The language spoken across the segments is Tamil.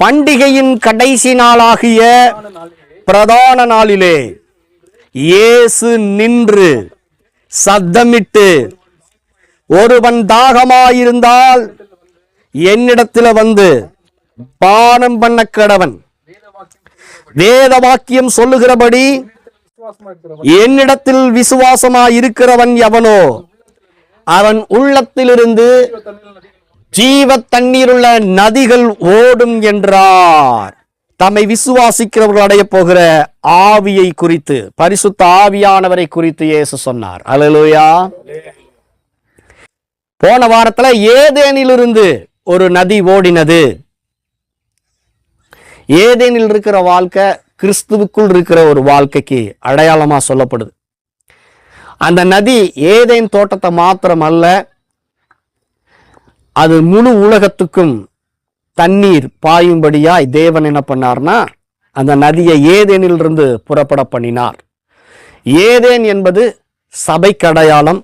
பண்டிகையின் கடைசி நாளாகிய பிரதான நாளிலே இயேசு நின்று சத்தமிட்டு ஒருவன் தாகமாயிருந்தால் என்னிடத்துல வந்து பானம் பண்ண கடவன். வேத வாக்கியம் சொல்லுகிறபடி என்னிடத்தில் விசுவாசமாயிருக்கிறவன் எவனோ அவன் உள்ளத்திலிருந்து ஜீவ தண்ணீருள்ள நதிகள் ஓடும் என்றார். தம்மை விசுவாசிக்கிறவர்கள் அடைய போகிற ஆவியை குறித்து பரிசுத்த ஆவியானவரை குறித்து இயேசு சொன்னார். அல்லேலூயா போன வாரத்துல ஏதேனிலிருந்து ஒரு நதி ஓடினது. ஏதேனில் இருக்கிற வாழ்க்கை கிறிஸ்துவுக்குள் இருக்கிற ஒரு வாழ்க்கைக்கு அடையாளமா சொல்லப்படுது. அந்த நதி ஏதேன் தோட்டத்தை மாத்திரம் அல்ல அது முழு உலகத்துக்கும் தண்ணீர் பாயும்படியாய் தேவன் என்ன பண்ணார்னா அந்த நதியை ஏதேனிலிருந்து புறப்பட பண்ணினார். ஏதேன் என்பது சபைக்கு அடையாளம்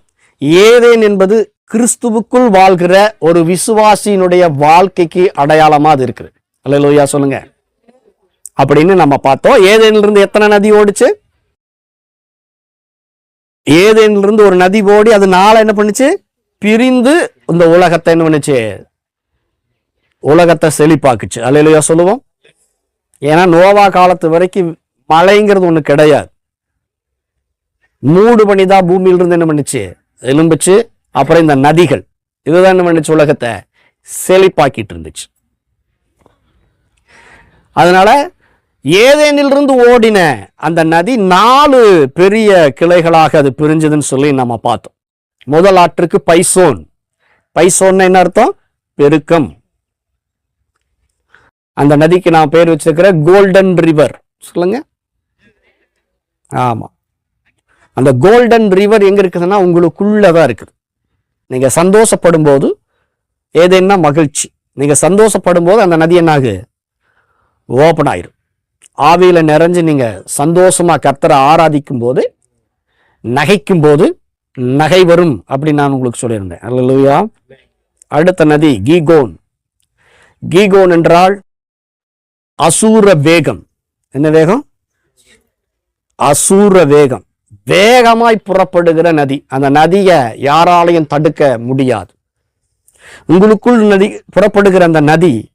ஏதேன் என்பது கிறிஸ்துவுக்குள் வாழ்கிற ஒரு விசுவாசியினுடைய வாழ்க்கைக்கு அடையாளமாக அது இருக்குது. லோயா சொல்லுங்க. அப்படின்னு நம்ம பார்த்தோம். ஏதேனிலிருந்து எத்தனை நதி ஓடிச்சு? ஏதேனிலிருந்து ஒரு நதி ஓடி அது நாளை என்ன பண்ணுச்சு? பிரிந்து இந்த உலகத்தை என்ன பண்ணுச்சு? உலகத்தை செழிப்பாக்குச்சு. அலையிலையா சொல்லுவோம். ஏன்னா நோவா காலத்து வரைக்கும் மழைங்கிறது ஒன்று கிடையாது. மூடு பனிதான் பூமியிலிருந்து என்ன பண்ணுச்சு? எலும்புச்சு. அப்புறம் இந்த நதிகள். இதுதான் என்ன பண்ணுச்சு உலகத்தை? செழிப்பாக்கிட்டு இருந்துச்சு. அதனால ஏதேனிலிருந்து ஓடின அந்த நதி நாலு பெரிய கிளைகளாக அது பிரிஞ்சதுன்னு சொல்லி நம்ம பார்த்தோம். முதல் ஆற்றுக்கு பைசோன். பைசோன்னா என்ன அர்த்தம்? பெருக்கம். அந்த நதிக்கு நான் பேர் வச்சிருக்கிற கோல்டன் ரிவர். சொல்லுங்க. ஆமா. அந்த கோல்டன் ரிவர் எங்க இருக்குதுன்னா உங்களுக்குள்ளதான் இருக்குது. நீங்க சந்தோஷப்படும் போது ஏதேன்னா மகிழ்ச்சி. நீங்க சந்தோஷப்படும் போது அந்த நதி என்னாகு? ஓப்பன் ஆயிரும். ஆவியில நிறைஞ்சு நீங்க சந்தோஷமா கர்த்தரை ஆராதிக்கும் போது நகைக்கும் போது நகை வரும் அப்படின்னு நான் உங்களுக்கு சொல்லியிருந்தேன். அல்லா அடுத்த நதி கீகோன். கீகோன் என்றால் அசூர வேகம். என்ன வேகம்? அசூர வேகம். வேகமாய் புறப்படுகிற நதி. அந்த நதியை யாராலையும் தடுக்க முடியாது. உங்களுக்குள் நதி புறப்படுகிற அந்த நதி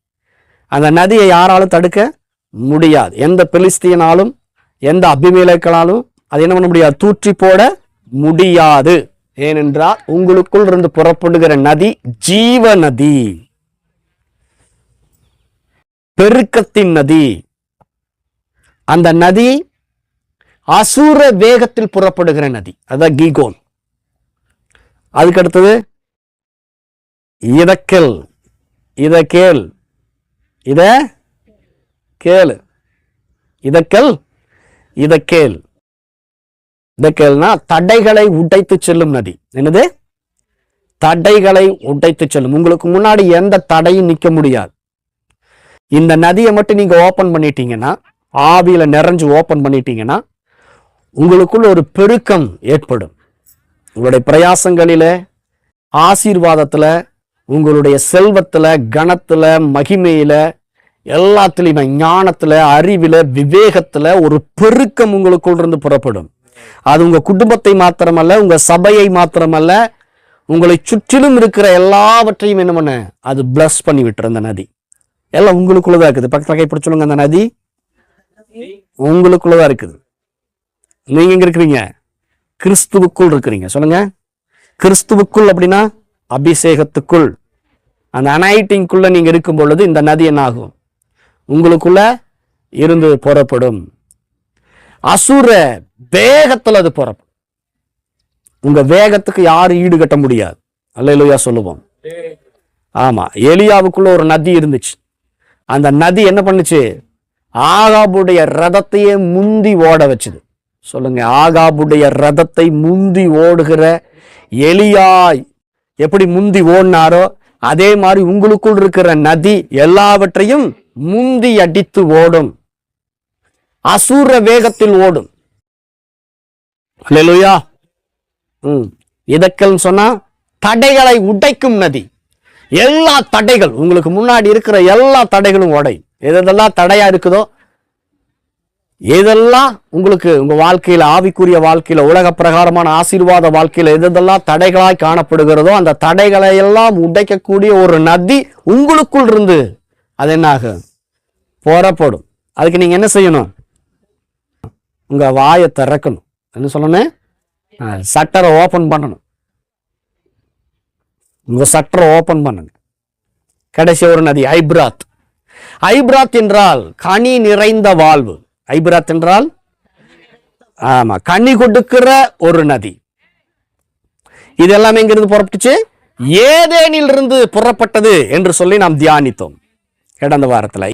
அந்த நதியை யாராலும் தடுக்க முடியாது. எந்த பெலிஸ்தீனாலும் எந்த அபிமேலக்களாலும் அது என்ன பண்ண முடியாது? தூற்றி போட முடியாது. ஏனென்றால் உங்களுக்குள் இருந்து புறப்படுகிற நதி ஜீவ நதி பெருக்கத்தின் நதி. அந்த நதி அசூர வேகத்தில் புறப்படுகிற நதி. அதான் கீகோன். அதுக்கு அடுத்தது இதக்கல். இத கேள் இத கேளு. இதக்கல். இத கேள் கேள்னா தடைகளை உடைத்து செல்லும் நதி. என்னது? தடைகளை உடைத்து செல்லும். உங்களுக்கு முன்னாடி எந்த தடையும் நிற்க முடியாது. இந்த நதியை மட்டும் நீங்க ஓபன் பண்ணிட்டீங்கன்னா ஆவியில நிறைஞ்சு ஓபன் பண்ணிட்டீங்கன்னா உங்களுக்குள்ள ஒரு பெருக்கம் ஏற்படும். உங்களுடைய பிரயாசங்களில ஆசீர்வாதத்துல உங்களுடைய செல்வத்துல கணத்துல மகிமையில எல்லாத்துலயுமே ஞானத்துல அறிவில விவேகத்துல ஒரு பெருக்கம் உங்களுக்குள் இருந்து புறப்படும். அது உங்கள் குடும்பத்தை மாத்திரமல்ல உங்கள் சபையை மாத்திரமல்ல உங்களை சுற்றிலும் இருக்கிற எல்லாவற்றையும் என்ன பண்ண? அது பிளஸ் பண்ணி விட்டுரு அந்த நதி. எல்லாம் உங்களுக்குள்ளதான் இருக்குது. பக்கத்தில் கைப்பிடி சொல்லுங்க அந்த நதி. உங்களுக்குள்ளதான் இருக்குது. நீங்க எங்க இருக்கிறீங்க? கிறிஸ்துவுக்குள் இருக்கிறீங்க. சொல்லுங்க. கிறிஸ்துவுக்குள் அப்படின்னா அபிஷேகத்துக்குள். அந்த அனைட்டிங்குள்ள நீங்க இருக்கும் பொழுது இந்த நதி என்ன ஆகும் உங்களுக்குள்ள இருந்து புறப்படும். அசுர வேகத்தில் அது புறப்படும் உங்க வேகத்துக்கு யாரும் ஈடுகட்ட முடியாது. முடியாது இல்லையா சொல்லுவோம். ஆமா எலியாவுக்குள்ள ஒரு நதி இருந்துச்சு. அந்த நதி என்ன பண்ணுச்சு? ஆகாபுடைய ரதத்தையே முந்தி ஓட வச்சுது. சொல்லுங்க ஆகாபுடைய ரதத்தை முந்தி ஓடுகிற எலியா எப்படி முந்தி ஓடினாரோ அதே மாதிரி உங்களுக்குள் இருக்கிற நதி எல்லாவற்றையும் முந்தி அடித்து ஓடும். அசூர வேகத்தில் ஓடும். அல்லேலூயா. ம். இதக்கல் சொன்னா தடைகளை உடைக்கும் நதி. எல்லா தடைகள் உங்களுக்கு முன்னாடி இருக்கிற எல்லா தடைகளும் உடையும். எதெல்லாம் தடையா இருக்குதோ எதெல்லாம் உங்களுக்கு உங்க வாழ்க்கையில ஆவிக்குரிய வாழ்க்கையில உலக பிரகாரமான ஆசீர்வாத வாழ்க்கையில எதெல்லாம் தடைகளாய் காணப்படுகிறதோ அந்த தடைகளை எல்லாம் உடைக்கக்கூடிய ஒரு நதி உங்களுக்குள் இருந்து அது என்ன ஆகும் புறப்படும். அதுக்கு நீங்க என்ன செய்யணும்? உங்கள் வாயை திறக்கணும். என்ன சொல்லணும்? சட்டரை ஓப்பன் பண்ணணும். உங்கள் சட்டரை ஓப்பன் பண்ணுங்க. கடைசி ஒரு நதி ஐப்ராத். ஐப்ராத் என்றால் கனி நிறைந்த வாழ்வு. ஐப்ராத் என்றால்? ஆமாம் கனி கொடுக்கிற ஒரு நதி. இது எல்லாமே எங்கிருந்து புறப்பட்டுச்சு? ஏதேனில் இருந்து புறப்பட்டது என்று சொல்லி நாம் தியானித்தோம். கடந்த வாரத்தில்.